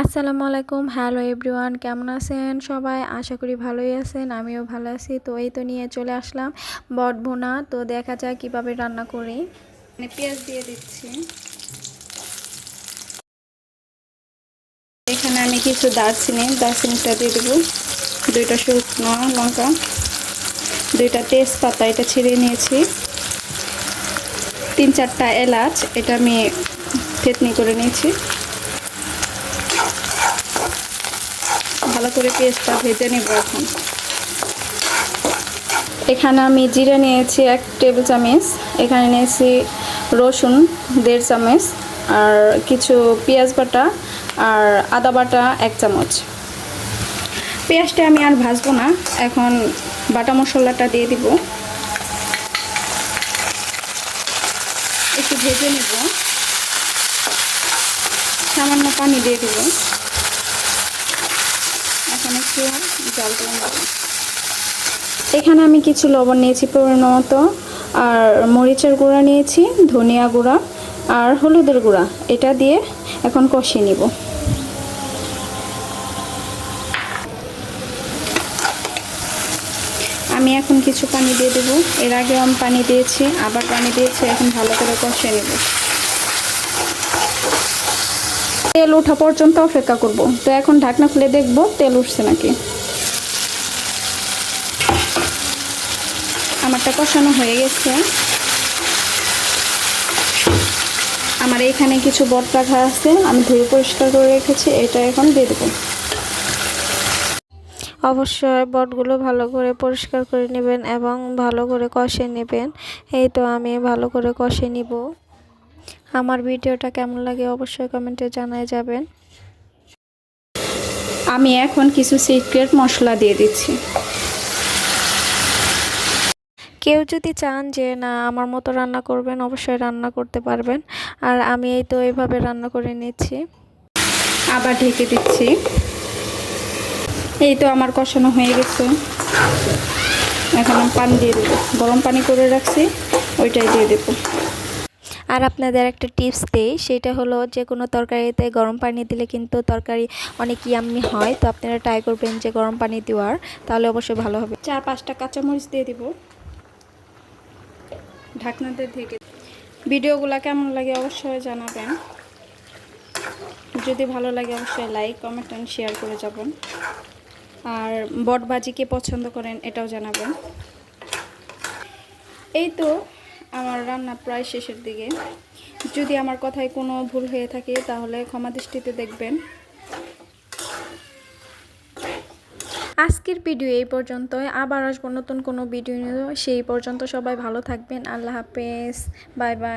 আসসালামু আলাইকুম। Hello everyone কেমন আছেন? সবাই আশা করি ভালোই আছেন, আমিও ভালো আছি। তো এই তো নিয়ে চলে আসলাম বট ভুনা। তো দেখা যায় কীভাবে রান্না করি। মানে পেঁয়াজ দিয়ে দিচ্ছি। এখানে আমি কিছু দারচিনি, দারচিনিটা দিয়ে দেবো। দুইটা শুকনো লঙ্কা, দুইটা তেজপাতা এটা ছিঁড়ে নিয়েছি। তিন চারটা এলাচ, এটা আমি থেতনি করে নিয়েছি। ভালো করে পেস্টটা ভেজে নেব এখন। এখানে আমি জিরে নিয়েছি এক টেবিল চামচ, এখানে নিয়েছি রসুন দেড় চামচ, আর কিছু পেঁয়াজ বাটা আর আদা বাটা এক চামচ। পেঁয়াজটা আমি আর ভাজবো না, এখন বাটা মশলাটা দিয়ে দিব। একটু ভেজে নেব। সামান্য পানি দিয়ে দেবো। এখন আমি কিছু লবণ নিয়েছি পরিমাণ মতো আর মরিচের গুঁড়া নিয়েছি, ধনিয়া গুঁড়া, আর হলুদের গুঁড়া। এটা দিয়ে এখন কষিয়ে নিব। আমি এখন কিছু পানি দিয়ে দেবো। এর আগে আমি পানি দিয়েছি, আবার পানি দিয়েছি, এখন ভালো করে কষিয়ে নেব। তেল ওঠা পর্যন্ত অপেক্ষা করব। তো এখন ঢাকনা খুলে দেখব তেল উঠছে নাকি। আমারটা কষানো হয়ে গেছে। আমার এখানে কিছু বট রাখা আছে, আমি ধুয়ে পরিষ্কার করে রেখেছি, এটা এখন দিয়ে দেবো। অবশ্যই বটগুলো ভালো করে পরিষ্কার করে নেবেন এবং ভালো করে কষে নেবেন। এই তো আমি ভালো করে কষে নিব। আমার ভিডিওটা কেমন লাগে অবশ্যই কমেন্টে জানায় যাবেন। আমি এখন কিছু সিক্রেট মশলা দিয়ে দিচ্ছি। কেউ যদি চান যে না আমার মতো রান্না করবেন অবশ্যই রান্না করতে পারবেন। আর আমি এই তো এইভাবে রান্না করে নিচ্ছি। আবার ঢেকে দিচ্ছি। এই তো আমার কষানো হয়ে গেছে। এখন আমি পানি দিয়ে দেবো। গরম পানি করে রাখছি ওইটাই দিয়ে দেবো। আর আপনাদের একটা টিপস দেই, সেটা হলো যে কোনো তরকারিতে গরম পানি দিলে কিন্তু তরকারি অনেক ইয়াম্মি হয়। তো আপনারা ট্রাই করবেন যে গরম পানি দেওয়ার, তাহলে অবশ্যই ভালো হবে। চার পাঁচটা কাঁচামরিচ দিয়ে দিব। ঢাকনাতে থেকে ভিডিওগুলো কেমন লাগে অবশ্যই জানাবেন। যদি ভালো লাগে অবশ্যই লাইক কমেন্ট অ্যান্ড শেয়ার করে যাবেন। আর বট কে পছন্দ করেন এটাও জানাবেন। এই তো আমার রান্না প্রায় শেষের দিকে। যদি আমার কথায় কোনো ভুল হয়ে থাকে, তাহলে ক্ষমা দৃষ্টিতে দেখবেন। আজকের ভিডিও এই পর্যন্তই। আবার আসব নতুন কোনো ভিডিও সেই পর্যন্ত সবাই ভালো থাকবেন। আল্লাহ হাফেজ। Bye bye.